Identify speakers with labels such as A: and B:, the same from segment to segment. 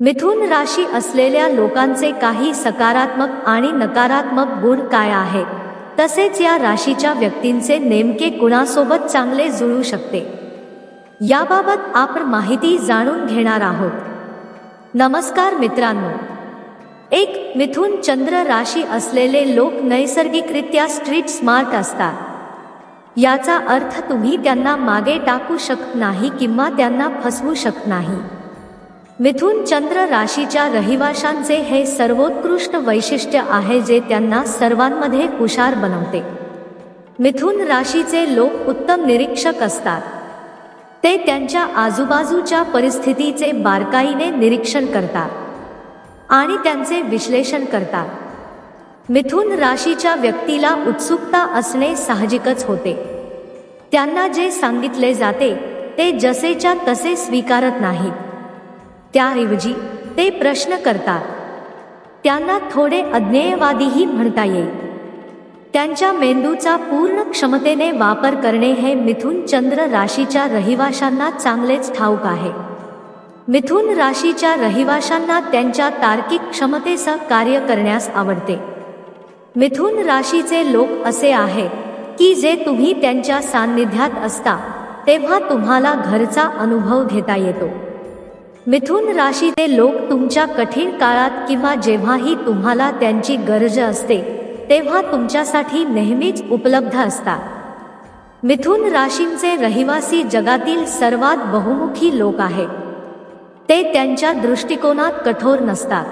A: मिथुन राशी असलेल्या लोकांचे काही सकारात्मक आणि नकारात्मक गुण काय आहेत? तसेच या राशीच्या व्यक्तींचे नेमके कुणासोबत चांगले जुळू शकते? याबाबत आपण माहिती जाणून घेणार आहोत. नमस्कार मित्रांनो. एक मिथुन चंद्र राशी असलेले लोक नैसर्गिकरित्या स्ट्रीट स्मार्ट असतात. याचा अर्थ तुम्ही त्यांना मागे टाकू शकत नाही किंवा त्यांना फसवू शकत नाही. मिथुन चंद्र राशीच्या रहिवाशांचे हे सर्वोत्कृष्ट वैशिष्ट्य आहे जे त्यांना सर्वांमध्ये हुशार बनवते. मिथुन राशीचे लोक उत्तम निरीक्षक असतात. ते त्यांच्या आजूबाजूच्या परिस्थितीचे बारकाईने निरीक्षण करतात. आणि त्यांचे विश्लेषण करतात. मिथुन राशीच्या व्यक्तीला उत्सुकता असणे साहजिकच होते. त्यांना जे सांगितले जाते ते जसेच्या तसे स्वीकारत नाहीत. त्याऐवजी ते प्रश्न करतात. त्यांना थोडे अज्ञेयवादीही म्हणता येईल. त्यांच्या मेंदूचा पूर्ण क्षमतेने वापर करणे हे मिथुन चंद्र राशीच्या रहिवाशांना चांगलेच ठाऊक आहे. मिथुन राशीच्या रहिवाशांना त्यांच्या तार्किक क्षमतेसह कार्य करण्यास आवडते. मिथुन राशीचे लोक असे आहे की जे तुम्ही त्यांच्या सान्निध्यात असता तेव्हा तुम्हाला घरचा अनुभव घेता येतो. मिथुन राशीचे लोक तुमच्या कठीण काळात किंवा जेव्हाही तुम्हाला त्यांची गरज असते तेव्हा तुमच्यासाठी नेहमीच उपलब्ध असतात. मिथुन राशींचे रहिवासी जगातील सर्वात बहुमुखी लोक आहेत. ते त्यांच्या दृष्टिकोनात कठोर नसतात.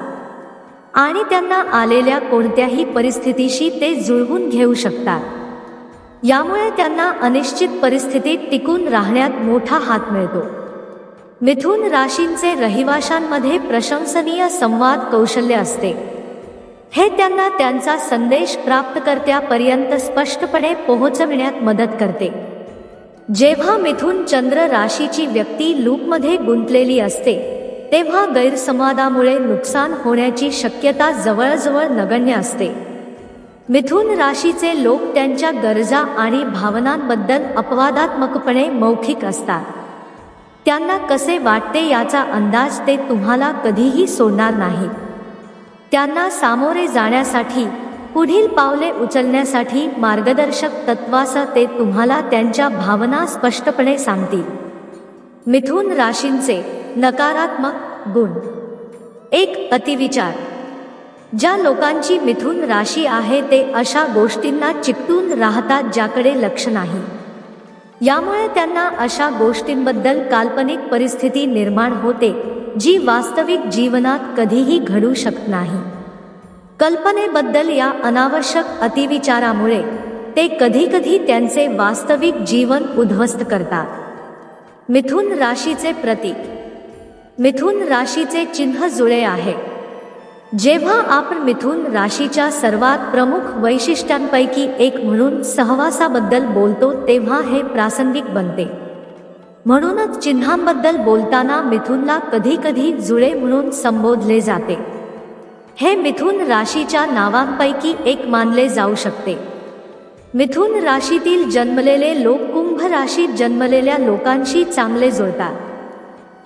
A: आणि त्यांना आलेल्या कोणत्याही परिस्थितीशी ते जुळवून घेऊ शकतात. यामुळे त्यांना अनिश्चित परिस्थितीत टिकून राहण्यात मोठा हात मिळतो. मिथुन राशींचे रहिवाशांमध्ये प्रशंसनीय संवाद कौशल्य असते. हे त्यांना त्यांचा संदेश प्राप्तकर्त्यापर्यंत स्पष्टपणे पोहोचविण्यात मदत करते. जेव्हा मिथुन चंद्र राशीची व्यक्ती लूपमध्ये गुंतलेली असते तेव्हा गैरसंवादामुळे नुकसान होण्याची शक्यता जवळजवळ नगण्य असते. मिथुन राशीचे लोक त्यांच्या गरजा आणि भावनांबद्दल अपवादात्मकपणे मौखिक असतात. त्यांना कसे वाटते याचा अंदाज ते तुम्हाला कधीही सोडणार नाही. त्यांना सामोरे जाण्यासाठी पुढील पावले उचलण्यासाठी मार्गदर्शक तत्वाचा ते तुम्हाला त्यांच्या भावना स्पष्टपणे सांगतील. मिथुन राशींचे नकारात्मक गुण. एक अतिविचार. ज्या लोकांची मिथुन राशी आहे ते अशा गोष्टींना चिकटून राहतात ज्याकडे लक्ष नाही. यामुळे त्यांना अशा गोष्टींबद्दल काल्पनिक परिस्थिती निर्माण होते जी वास्तविक जीवनात कधीही घडू शकत नाही. कल्पनेबद्दल या अनावश्यक अतिविचारामुळे ते कधीकधी त्यांचे वास्तविक जीवन उद्ध्वस्त करतात. मिथुन राशीचे प्रतीक. मिथुन राशीचे चिन्ह जुळे आहे. जेव्हा आपण मिथुन राशीच्या सर्वात प्रमुख वैशिष्ट्यांपैकी एक म्हणून सहवासाबद्दल बोलतो तेव्हा हे प्रासंगिक बनते. म्हणूनच चिन्हांबद्दल बोलताना मिथुनला कधीकधी जुळे म्हणून संबोधले जाते. हे मिथुन राशीच्या नावांपैकी एक मानले जाऊ शकते. मिथुन राशीतील जन्मलेले लोक कुंभ राशीत जन्मलेल्या लोकांशी चांगले जुळतात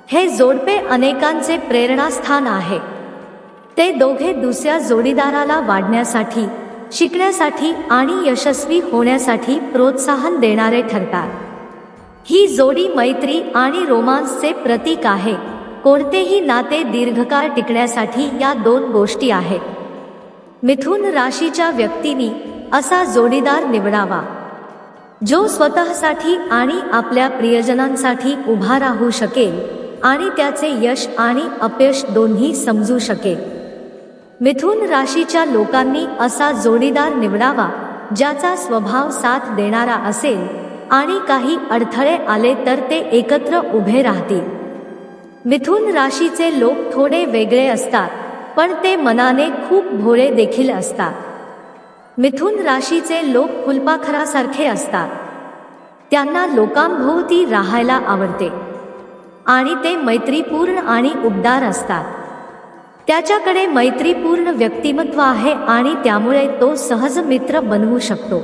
A: हे जोडपे अनेकांचे प्रेरणास्थान आहे. ते दोघे दुसऱ्या जोडीदाराला वाढण्यासाठी शिकण्यासाठी आणि यशस्वी होण्यासाठी प्रोत्साहन देणारे ठरतात. ही जोडी मैत्री आणि रोमांसचे प्रतीक आहे. कोणतेही नाते दीर्घकाळ टिकण्यासाठी या दोन गोष्टी आहेत. मिथुन राशीच्या व्यक्तींनी असा जोडीदार निवडावा. जो स्वतःसाठी आणि आपल्या प्रियजनांसाठी उभा राहू शकेल आणि त्याचे यश आणि अपयश दोन्ही समजू शकेल. मिथुन राशीच्या लोकांनी असा जोडीदार निवडावा ज्याचा स्वभाव साथ देणारा असेल आणि काही अडथळे आले तर ते एकत्र उभे राहतील. मिथुन राशीचे लोक थोडे वेगळे असतात पण ते मनाने खूप भोळे देखील असतात. मिथुन राशीचे लोक फुलपाखरासारखे असतात. त्यांना लोकांभोवती राहायला आवडते. आणि ते मैत्रीपूर्ण आणि उबदार असतात. त्याच्याकडे मैत्रीपूर्ण व्यक्तिमत्व आहे आणि त्यामुळे तो सहज मित्र बनवू शकतो.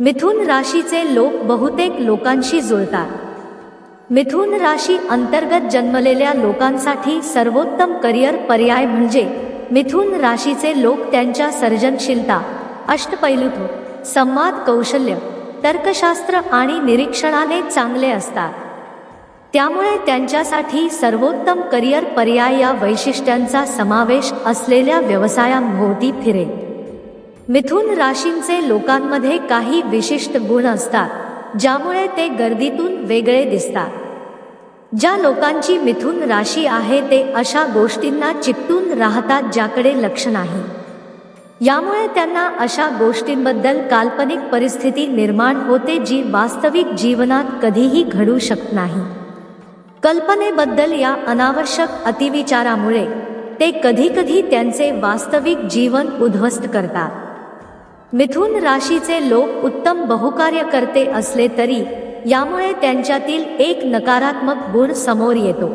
A: मिथुन राशीचे लोक बहुतेक लोकांशी जुळतात. मिथुन राशी अंतर्गत जन्मलेल्या लोकांसाठी सर्वोत्तम करिअर पर्याय म्हणजे मिथुन राशीचे लोक त्यांच्या सर्जनशीलता अष्टपैलुत्व संवाद कौशल्य तर्कशास्त्र आणि निरीक्षणाने चांगले असतात. त्यामुळे त्यांच्यासाठी सर्वोत्तम करिअर पर्याय या वैशिष्ट्यांचा समावेश असलेल्या व्यवसायांभोवती फिरे. मिथुन राशींचे लोकांमध्ये काही विशिष्ट गुण असतात ज्यामुळे ते गर्दीतून वेगळे दिसतात. ज्या लोकांची मिथुन राशी आहे ते अशा गोष्टींना चिकटून राहतात ज्याकडे लक्ष नाही. यामुळे त्यांना अशा गोष्टींबद्दल काल्पनिक परिस्थिती निर्माण होते जी वास्तविक जीवनात कधीही घडू शकत नाही. कल्पनेबद्दल या अनावश्यक अतिविचारामुळे ते कधीकधी त्यांचे वास्तविक जीवन उद्ध्वस्त करतात. मिथुन राशीचे लोक उत्तम बहुकार्यकर्ते असले तरी यामुळे त्यांच्यातील एक नकारात्मक गुण समोर येतो.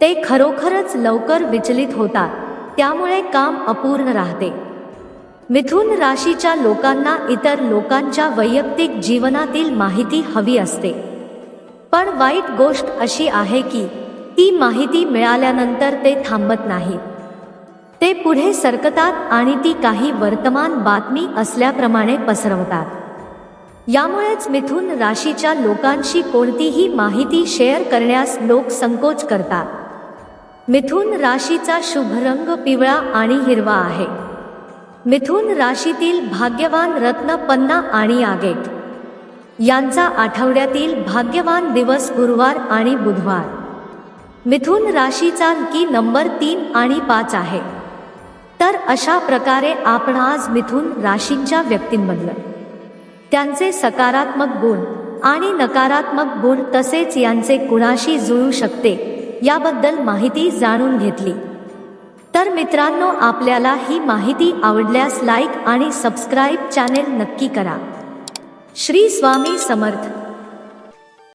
A: ते खरोखरच लवकर विचलित होतात त्यामुळे काम अपूर्ण राहते. मिथुन राशीच्या लोकांना इतर लोकांच्या वैयक्तिक जीवनातील माहिती हवी असते. पण वाईट गोष्ट अशी आहे की ती माहिती मिळाल्यानंतर ते थांबत नाहीत ते पुढे सरकतात आणि ती काही वर्तमान बातमी असल्याप्रमाणे पसरवतात. यामुळेच मिथुन राशीच्या लोकांशी कोणतीही माहिती शेअर करण्यास लोक संकोच करतात. मिथुन राशीचा शुभ रंग पिवळा आणि हिरवा आहे. मिथुन राशीतील भाग्यवान रत्न पन्ना आणि आगेट. यांचा आठवड्यातील भाग्यवान दिवस गुरुवार आणि बुधवार. मिथुन राशीचा की नंबर तीन आणि पाच आहे. तर अशा प्रकारे आपण आज मिथुन राशींच्या व्यक्तींबद्दल त्यांचे सकारात्मक गुण आणि नकारात्मक गुण तसेच यांचे कुणाशी जुळू शकते याबद्दल माहिती जाणून घेतली. तर मित्रांनो आपल्याला ही माहिती आवडल्यास लाईक आणि सबस्क्राईब चॅनेल नक्की करा. श्री स्वामी समर्थ.